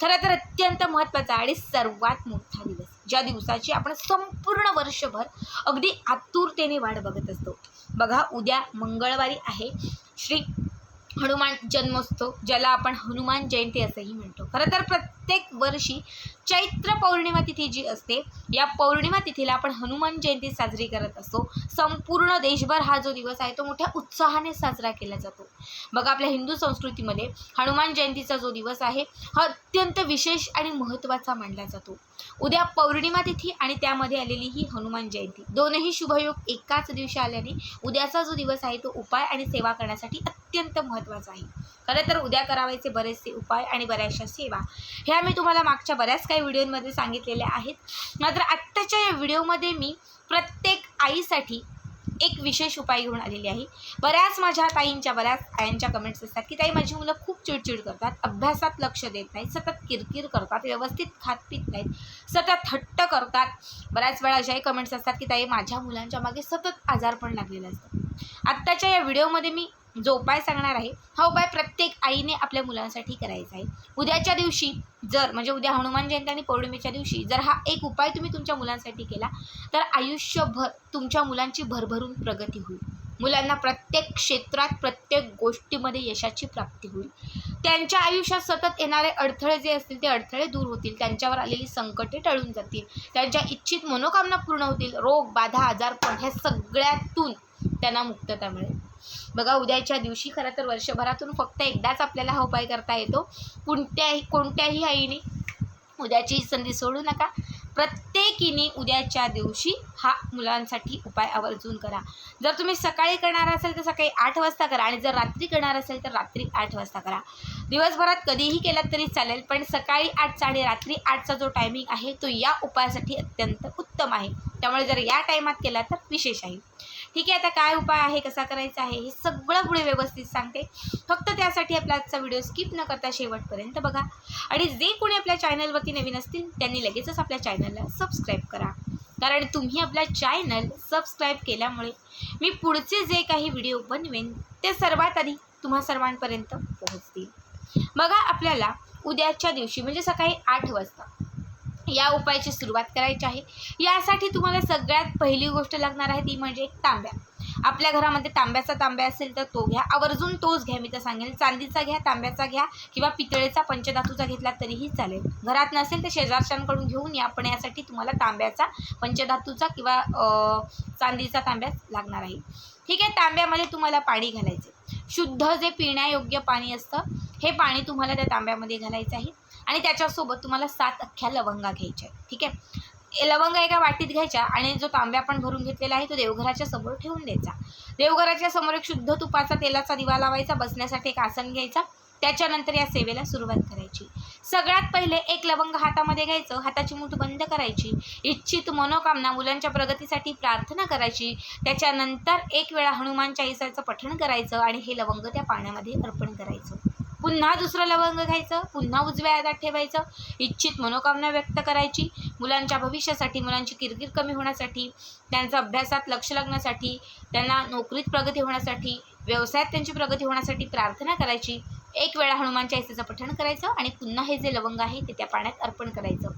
खरं तर अत्यंत महत्त्वाचा आणि सर्वात मोठा दिवस. ज्या दिवसाची आपण संपूर्ण वर्षभर अगदी आतुरतेने वाट बघत असतो. बघा उद्या मंगळवारी आहे. श्री हनुमान जन्मोत्सव ज्याला आपण हनुमान जयंती असंही म्हणतो. खरं तर प्रत्येक वर्षी चैत्र पौर्णिमा तिथी जी असते या पौर्णिमा तिथीला आपण हनुमान जयंती साजरी करत असतो. संपूर्ण देशभर हा जो दिवस आहे तो मोठ्या उत्साहाने साजरा केला जातो. बघा आपल्या हिंदू संस्कृतीमध्ये हनुमान जयंतीचा जो दिवस आहे हा अत्यंत विशेष आणि महत्त्वाचा मानला जातो. उद्या पौर्णिमा तिथी आणि त्यामध्ये आलेली ही हनुमान जयंती. दोनही शुभयोग एकाच दिवशी आल्याने उद्याचा जो दिवस आहे तो उपाय आणि सेवा करण्यासाठी अत्यंत महत्त्वाचा आहे. खरं तर उद्या करावायचे बरेचसे उपाय आणि बऱ्याचशा सेवा ह्या मी तुम्हाला मागच्या बऱ्याच काही व्हिडिओमध्ये सांगितलेल्या आहेत. मात्र आत्ताच्या या व्हिडिओमध्ये मी प्रत्येक आईसाठी एक विशेष उपाय घेऊन आलेली आहे. बऱ्याच माझ्या ताईंच्या बऱ्याच आयांच्या कमेंट्स असतात की ताई माझी मुलं खूप चिडचिड करतात अभ्यासात लक्ष देत नाहीत सतत किरकिर करतात व्यवस्थित खात पित नाहीत सतत हट्ट करतात. बऱ्याच वेळा अशाही कमेंट्स असतात की ताई माझ्या मुलांच्या मागे सतत आजारपण लागलेलं असतं आत्ताच्या या व्हिडिओमध्ये मी जो उपाय सांगणार आहे हा उपाय प्रत्येक आईने आपल्या मुलांसाठी करायचा आहे. उद्याच्या दिवशी जर म्हणजे उद्या हनुमान जयंती आणि पौर्णिमेच्या दिवशी जर हा एक उपाय तुम्ही तुमच्या मुलांसाठी केला तर आयुष्यभर तुमच्या मुलांची भरभरून प्रगती होईल. मुलांना प्रत्येक क्षेत्रात प्रत्येक गोष्टीमध्ये यशाची प्राप्ती होईल. त्यांच्या आयुष्यात सतत येणारे अडथळे जे असतील ते अडथळे दूर होतील. त्यांच्यावर आलेली संकटे टळून जातील. त्यांच्या इच्छित मनोकामना पूर्ण होतील. रोग बाधा आजारपण ह्या सगळ्यातून त्यांना मुक्तता मिळेल. बघा उद्याच्या दिवशी खरं तर वर्षभरातून फक्त एकदाच आपल्याला हा उपाय करता येतो. कोणत्याही कोणत्याही आईने उद्याची संधी सोडू नका. प्रत्येकीने उद्याच्या दिवशी हा मुलांसाठी उपाय आवर्जून करा. जर तुम्ही सकाळी करणार असेल तर सकाळी आठ वाजता करा आणि जर रात्री करणार असेल तर रात्री आठ वाजता करा. दिवसभरात कधीही केलात तरी चालेल पण सकाळी आठचा आणि रात्री आठचा जो टायमिंग आहे तो या उपायासाठी अत्यंत उत्तम आहे. त्यामुळे जर या टायमात केला तर विशेष आहे. ठीक आहे आता काय उपाय आहे कसा करायचा आहे हे सगळं पुढे व्यवस्थित सांगते. फक्त त्यासाठी आपला आजचा व्हिडिओ स्किप न करता शेवटपर्यंत बघा. आणि जे कोणी आपल्या चॅनलवरती नवीन असतील त्यांनी लगेचच आपल्या चॅनलला सबस्क्राईब करा. कारण तुम्ही आपला चॅनल सबस्क्राईब केल्यामुळे मी पुढचे जे काही व्हिडिओ बनवेन ते सर्वात आधी तुम्हा सर्वांपर्यंत पोहोचतील. बघा आपल्याला उद्याच्या दिवशी म्हणजे सकाळी आठ वाजता या उपायाची सुरुवात करायची आहे. यासाठी तुम्हाला सगळ्यात पहिली गोष्ट लागणार आहे ती म्हणजे एक तांब्या. आपल्या घरामध्ये तांब्याचा तांब्या असेल तर तो घ्या. आवर्जून तोच घ्या मी तर सांगेल चांदीचा घ्या तांब्याचा घ्या किंवा पितळेचा पंचधातूचा घेतला तरीही चालेल. घरात नसेल तर शेजारच्यांकडून घेऊन या पण यासाठी तुम्हाला तांब्याचा पंचधातूचा किंवा चांदीचा तांब्या लागणार आहे. ठीक आहे तांब्यामध्ये तुम्हाला पाणी घालायचे शुद्ध जे पिण्यायोग्य पाणी असतं हे पाणी तुम्हाला त्या तांब्यामध्ये घालायचं आहे. आणि त्याच्यासोबत तुम्हाला सात अख्ख्या लवंगा घ्यायच्या आहेत. ठीक आहे? लवंग लवंगा एका वाटीत घ्यायच्या आणि जो तांब्या आपण भरून घेतलेला आहे तो देवघराच्या समोर ठेवून द्यायचा. देवघराच्या समोर एक शुद्ध तुपाचा तेलाचा दिवा लावायचा बसण्यासाठी एक आसन घ्यायचा त्याच्यानंतर या सेवेला सुरुवात करायची. सगळ्यात पहिले एक लवंग हातामध्ये घ्यायचं हाताची मूठ बंद करायची इच्छित मनोकामना मुलांच्या प्रगतीसाठी प्रार्थना करायची त्याच्यानंतर एक वेळा हनुमान चाळीसाचं पठण करायचं आणि हे लवंग त्या पाण्यामध्ये अर्पण करायचं. पुन्हा दुसरं लवंग घ्यायचं पुन्हा उजव्या हातात ठेवायचं. इच्छित मनोकामना व्यक्त करायची. मुलांच्या भविष्यासाठी मुलांची किरकिर कमी होण्यासाठी त्यांचं अभ्यासात लक्ष लागण्यासाठी त्यांना नोकरीत प्रगती होण्यासाठी व्यवसायात त्यांची प्रगती होण्यासाठी प्रार्थना करायची. एक वेळा हनुमान चाळीसाचं पठण करायचं आणि पुन्हा हे जे लवंग आहे ते त्या पाण्यात अर्पण करायचं.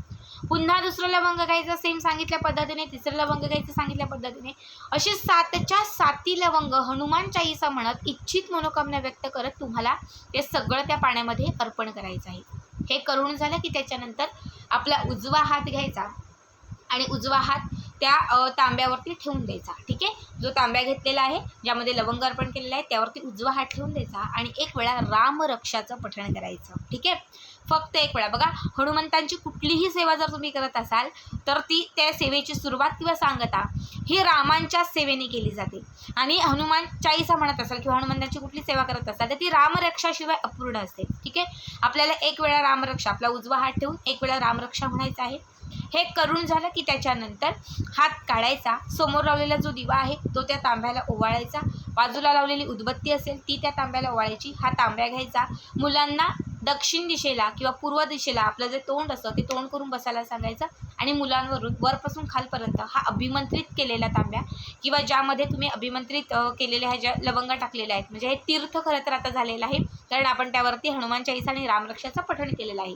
पुन्हा दुसरं लवंग घ्यायचं सेम सांगितल्या पद्धतीने तिसरं लवंग घ्यायचं सांगितल्या पद्धतीने. अशी सातच्या साती लवंग हनुमान चाळीसा म्हणत इच्छित मनोकामना व्यक्त करत तुम्हाला ते सगळं त्या पाण्यामध्ये अर्पण करायचं आहे. हे करून झालं की त्याच्यानंतर आपला उजवा हात घ्यायचा. आणि उजवा हात त्या तांब्यावरती ठेवून द्यायचा. ठीक आहे? जो तांब्या घेतलेला आहे ज्यामध्ये लवंग अर्पण केलेलं आहे त्यावरती उजवा हात ठेवून द्यायचा आणि एक वेळा रामरक्षाचं पठण करायचं. ठीक आहे? फक्त एक वेळा. बघा हनुमंतांची कुठलीही सेवा जर तुम्ही करत असाल तर ती त्या सेवेची सुरुवात किंवा सांगता ही रामांच्या सेवेने केली जाते. आणि हनुमान चाळीसा म्हणत असाल किंवा हनुमंतांची कुठली सेवा करत असाल तर ती रामरक्षाशिवाय अपूर्ण असते. ठीक आहे? आपल्याला एक वेळा रामरक्षा आपला उजवा हात ठेवून एक वेळा रामरक्षा म्हणायचा आहे. हे करून झालं की त्याच्यानंतर हात काढायचा. समोर लावलेला जो दिवा आहे तो त्या तांब्याला ओवाळायचा. बाजूला लावलेली उदबत्ती असेल ती त्या तांब्याला ओवाळायची. हा तांब्या घ्यायचा. मुलांना दक्षिण दिशेला किंवा पूर्व दिशेला आपलं जे तोंड असतं ते तोंड करून बसायला सांगायचं. आणि मुलांवरून वरपासून खालपर्यंत हा अभिमंत्रित केलेला तांब्या किंवा ज्यामध्ये तुम्ही अभिमंत्रित केलेल्या ह्या ज्या लवंगा टाकलेल्या आहेत म्हणजे हे तीर्थ खरं तर आता झालेलं आहे कारण आपण त्यावरती हनुमान चाळीसा आणि रामरक्षाचं पठण केलेलं आहे.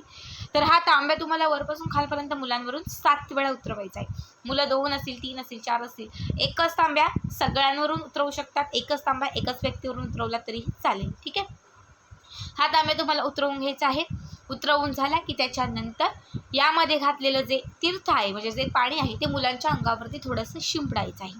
तर हा तांब्या तुम्हाला वरपासून खालपर्यंत मुलांवरून सात वेळा उतरवायचा आहे. मुलं दोन असतील तीन असतील चार असतील एकच तांब्या सगळ्यांवरून उतरवू शकतात एकच तांब्या एकच व्यक्तीवरून उतरवला तरीही चालेल ठीक आहे? हा तांब्या तुम्हाला उतरवून घ्यायचा आहे. उतरवून झाला की त्याच्यानंतर यामध्ये घातलेलं जे तीर्थ आहे म्हणजे जे पाणी आहे ते मुलांच्या अंगावरती थोडंसं शिंपडायचं आहे.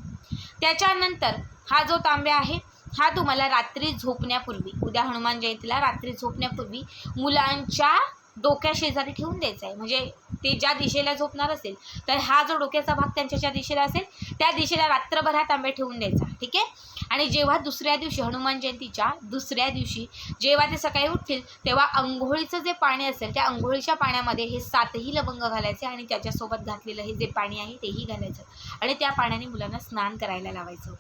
त्याच्यानंतर हा जो तांब्या आहे हा तुम्हाला रात्री झोपण्यापूर्वी उद्या हनुमान जयंतीला रात्री झोपण्यापूर्वी मुलांच्या डोक्या शेजारी ठेवून द्यायचं आहे. म्हणजे ते ज्या दिशेला झोपणार असेल तर हा जो डोक्याचा भाग त्यांच्या ज्या दिशेला असेल त्या दिशेला रात्रभर हा तांब्या ठेवून द्यायचा. ठीक आहे? आणि जेव्हा दुसऱ्या दिवशी हनुमान जयंतीच्या दुसऱ्या दिवशी जेव्हा ते सकाळी उठतील तेव्हा अंघोळीचं जे पाणी असेल त्या अंघोळीच्या पाण्यामध्ये हे सातही लवंग घालायचे आणि त्याच्यासोबत घातलेलं हे जे पाणी आहे तेही घालायचं. आणि त्या पाण्याने मुलांना स्नान करायला लावायचं.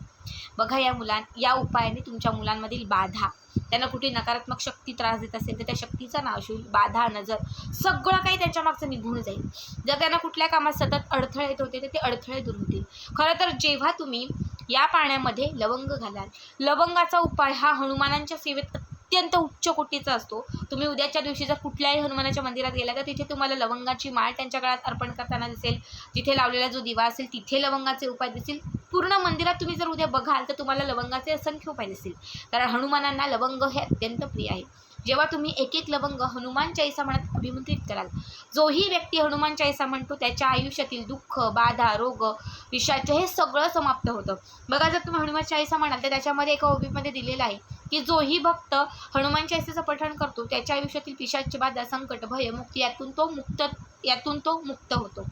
बघा या मुलां या उपायाने तुमच्या मुलांमधील बाधा. त्यांना कुठे नकारात्मक शक्ती त्रास देत असेल तर त्या शक्तीचा नाश होईल बाधा नजर. सगळं काही त्यांच्या मागचं निघून जाईल. जर त्यांना कुठल्या कामात सतत अडथळे येत होते तर ते अडथळे दूर होतील. खरं तर जेव्हा तुम्ही या पाण्यामध्ये लवंग घालाल लवंगाचा उपाय हा हनुमानांच्या सेवेत अत्यंत उच्च कोटीचा असतो. तुम्ही उद्याच्या दिवशी जर कुठल्याही हनुमानाच्या मंदिरात गेला तर तिथे तुम्हाला लवंगाची माळ त्यांच्या काळात अर्पण करताना दिसेल. तिथे लावलेला जो दिवा असेल तिथे लवंगाचे उपाय दिसतील पूर्ण मंदिरात तुम्ही जर उद्या बघाल तर तुम्हाला लवंगाचे असंख्य उपाय दिसतील कारण हनुमानांना लवंग हे अत्यंत प्रिय आहे. जेव्हा तुम्ही एक एक लवंग हनुमान चाळीसा म्हणत अभिमंत्रित कराल जोही व्यक्ती हनुमान चाळीसा म्हणतो त्याच्या आयुष्यातील दुःख बाधा रोग विषाचे हे सगळं समाप्त होतं. बघा जर तुम्ही हनुमान चाळीसा म्हणाल तर त्याच्यामध्ये एका ओबीमध्ये दिलेलं आहे. की जोही भक्त हनुमान चाळीसाचं पठण करतो त्याच्या आयुष्यातील पिशाची बाधा संकट भय मुक्ती यातून तो मुक्त यातून तो मुक्त होतो.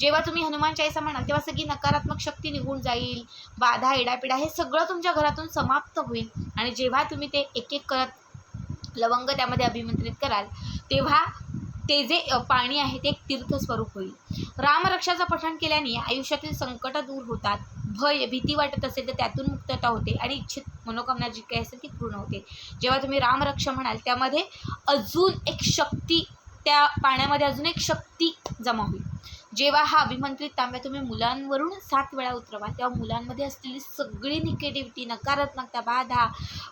जेव्हा तुम्ही हनुमान चाळीसा म्हणाल तेव्हा सगळी नकारात्मक शक्ती निघून जाईल बाधा एडापिडा हे सगळं तुमच्या घरातून समाप्त होईल. आणि जेव्हा तुम्ही ते एक एक करत लवंग त्यामध्ये अभिमंत्रित कराल तेव्हा ते जे पाणी आहे ते एक तीर्थस्वरूप होईल. रामरक्षाचं पठण केल्याने आयुष्यातील संकट दूर होतात. भय भीती वाटत असेल तर त्यातून मुक्तता होते आणि इच्छित मनोकामना जी काही असेल ती पूर्ण होते. जेव्हा तुम्ही रामरक्षा म्हणाल त्यामध्ये अजून एक शक्ती त्या पाण्यामध्ये अजून एक शक्ती जमा होईल. जेव्हा हा अभिमंत्रित तांब्या तुम्ही मुलांवरून सात वेळा उतरवा तेव्हा मुलांमध्ये असलेली सगळी निगेटिव्हिटी नकारात्मकता बाधा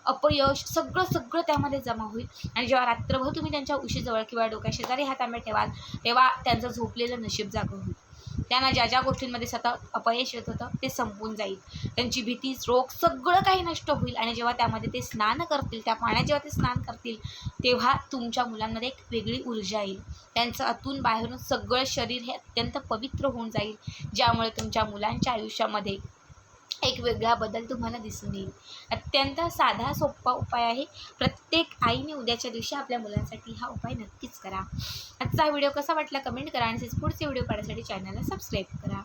अपयश सगळं सगळं त्यामध्ये जमा होईल. आणि जेव्हा रात्रभर तुम्ही त्यांच्या उशीजवळ किंवा डोक्याशेजारी हा तांब्या ठेवाल तेव्हा त्यांचं झोपलेलं नशीब जागं होईल. त्यांना ज्या ज्या गोष्टींमध्ये सतत अपयश येत होतं ते संपून जाईल. त्यांची भीती रोग सगळं काही नष्ट होईल आणि जेव्हा त्यामध्ये ते स्नान करतील त्या पाण्यात जेव्हा ते स्नान करतील तेव्हा तुमच्या मुलांमध्ये एक वेगळी ऊर्जा येईल. त्यांचं आतून बाहेरून सगळं शरीर हे अत्यंत पवित्र होऊन जाईल ज्यामुळे तुमच्या मुलांच्या आयुष्यामध्ये एक वेगळा बदल तुम्हाला दिसून येईल. अत्यंत साधा सोपा उपाय आहे. प्रत्येक आईने उद्याच्या दिवशी आपल्या मुलांसाठी हा उपाय नक्कीच करा. आजचा व्हिडिओ कसा वाटला कमेंट करा आणि तसेच पुढचे व्हिडिओ पाहण्यासाठी चॅनलला सबस्क्राईब करा.